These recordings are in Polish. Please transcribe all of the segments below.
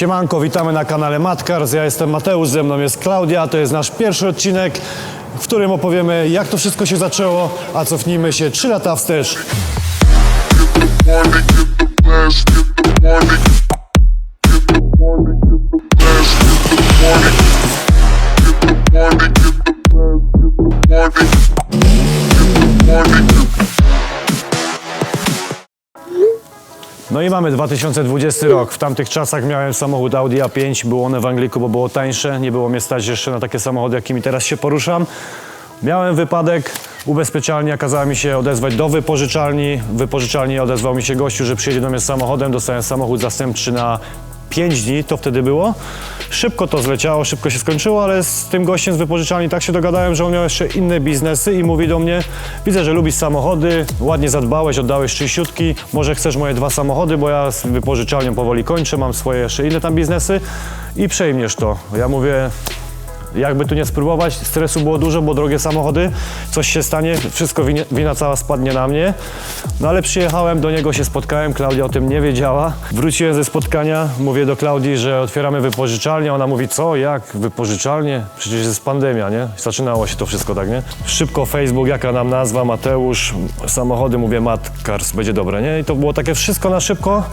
Siemanko, witamy na kanale Matkars. Ja jestem Mateusz, ze mną jest Klaudia. To jest nasz pierwszy odcinek, w którym opowiemy, jak to wszystko się zaczęło, a cofnijmy się 3 lata wstecz. wanna No i mamy 2020 rok. W tamtych czasach miałem samochód Audi A5, było one w Angliku, bo było tańsze. Nie było mnie stać jeszcze na takie samochody, jakimi teraz się poruszam. Miałem wypadek, ubezpieczalnia kazała mi się odezwać do wypożyczalni. W wypożyczalni odezwał mi się gościu, że przyjedzie do mnie z samochodem. Dostałem samochód zastępczy na 5 dni, to wtedy było. Szybko to zleciało, szybko się skończyło, ale z tym gościem z wypożyczalni tak się dogadałem, że on miał jeszcze inne biznesy i mówi do mnie, widzę, że lubisz samochody, ładnie zadbałeś, oddałeś czyściutki, może chcesz moje dwa samochody, bo ja z wypożyczalnią powoli kończę, mam swoje jeszcze inne tam biznesy i przejmiesz to. Ja mówię, jakby tu nie spróbować, stresu było dużo, bo drogie samochody, coś się stanie, wszystko winie, wina cała spadnie na mnie. No ale przyjechałem do niego, się spotkałem, Klaudia o tym nie wiedziała. Wróciłem ze spotkania, mówię do Klaudii, że otwieramy wypożyczalnię. Ona mówi, co, jak, wypożyczalnię? Przecież jest pandemia, nie? Zaczynało się to wszystko, tak, nie? Szybko Facebook, jaka nam nazwa, Mateusz, samochody, mówię, Matkars, będzie dobre, nie? I to było takie wszystko na szybko.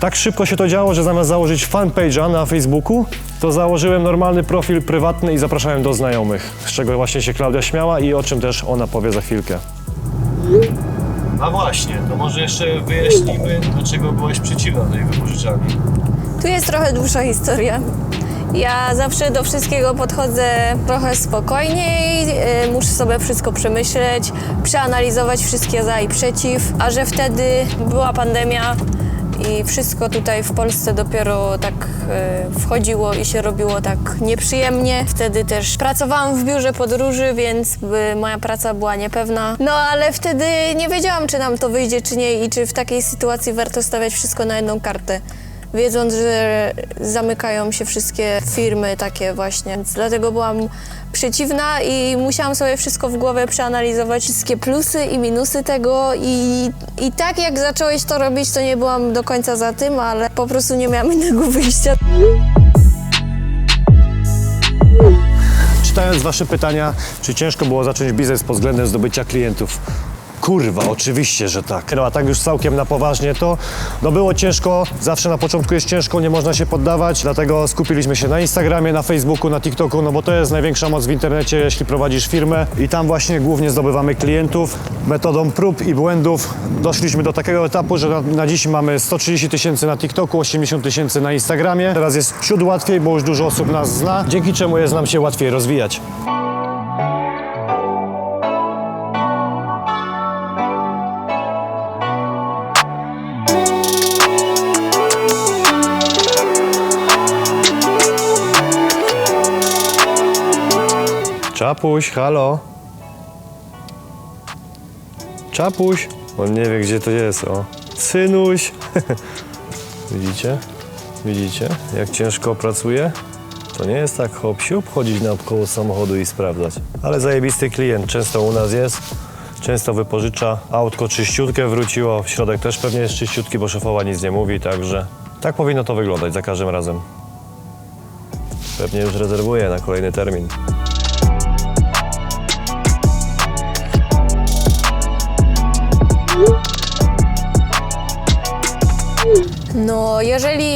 Tak szybko się to działo, że zamiast założyć fanpage'a na Facebooku, to założyłem normalny profil prywatny i zapraszałem do znajomych, z czego właśnie się Klaudia śmiała i o czym też ona powie za chwilkę. A właśnie, to może jeszcze wyjaśnijmy, dlaczego byłeś przeciwna tej wypożyczalni. Tu jest trochę dłuższa historia. Ja zawsze do wszystkiego podchodzę trochę spokojniej, yy, muszę sobie wszystko przemyśleć, przeanalizować wszystkie za i przeciw, a że wtedy była pandemia i wszystko tutaj w Polsce dopiero tak yy, wchodziło i się robiło tak nieprzyjemnie. Wtedy też pracowałam w biurze podróży, więc moja praca była niepewna. No ale wtedy nie wiedziałam, czy nam to wyjdzie, czy nie i czy w takiej sytuacji warto stawiać wszystko na jedną kartę wiedząc, że zamykają się wszystkie firmy takie właśnie. Więc dlatego byłam przeciwna i musiałam sobie wszystko w głowie przeanalizować, wszystkie plusy i minusy tego i, i tak jak zacząłeś to robić, to nie byłam do końca za tym, ale po prostu nie miałam innego wyjścia. Czytając wasze pytania, czy ciężko było zacząć biznes pod względem zdobycia klientów? Kurwa, oczywiście, że tak. No a tak już całkiem na poważnie to, no było ciężko, zawsze na początku jest ciężko, nie można się poddawać, dlatego skupiliśmy się na Instagramie, na Facebooku, na TikToku, no bo to jest największa moc w internecie, jeśli prowadzisz firmę i tam właśnie głównie zdobywamy klientów. Metodą prób i błędów doszliśmy do takiego etapu, że na, na dziś mamy 130 tysięcy na TikToku, 80 tysięcy na Instagramie. Teraz jest ciut łatwiej, bo już dużo osób nas zna, dzięki czemu jest nam się łatwiej rozwijać. Czapuś, halo. Czapuś. On nie wie, gdzie to jest, o. Synuś. Widzicie? Widzicie, jak ciężko pracuje? To nie jest tak hop siup chodzić naokoło samochodu i sprawdzać. Ale zajebisty klient, często u nas jest. Często wypożycza. Autko czyściutkie wróciło. W środek też pewnie jest czyściutki, bo szefowa nic nie mówi, także... Tak powinno to wyglądać za każdym razem. Pewnie już rezerwuję na kolejny termin. No, jeżeli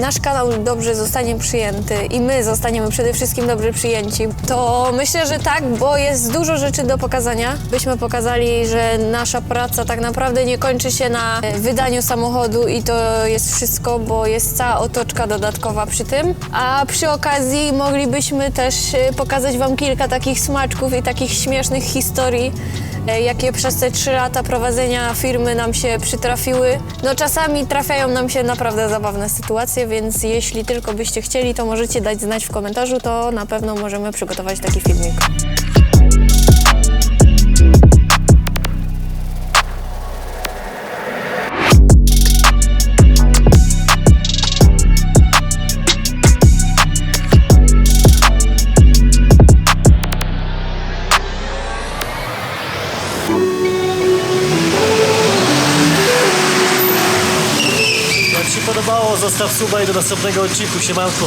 nasz kanał dobrze zostanie przyjęty i my zostaniemy przede wszystkim dobrze przyjęci, to myślę, że tak, bo jest dużo rzeczy do pokazania. Byśmy pokazali, że nasza praca tak naprawdę nie kończy się na e, wydaniu samochodu i to jest wszystko, bo jest cała otoczka dodatkowa przy tym. A przy okazji moglibyśmy też e, pokazać Wam kilka takich smaczków i takich śmiesznych historii, e, jakie przez te trzy lata prowadzenia firmy nam się przytrafiły. No czasami trafiają nam się naprawdę zabawne sytuacje, więc jeśli tylko byście chcieli, to możecie dać znać w komentarzu, to na pewno możemy przygotować taki filmik. Zostaw suba i do następnego odcinku. Siemanko.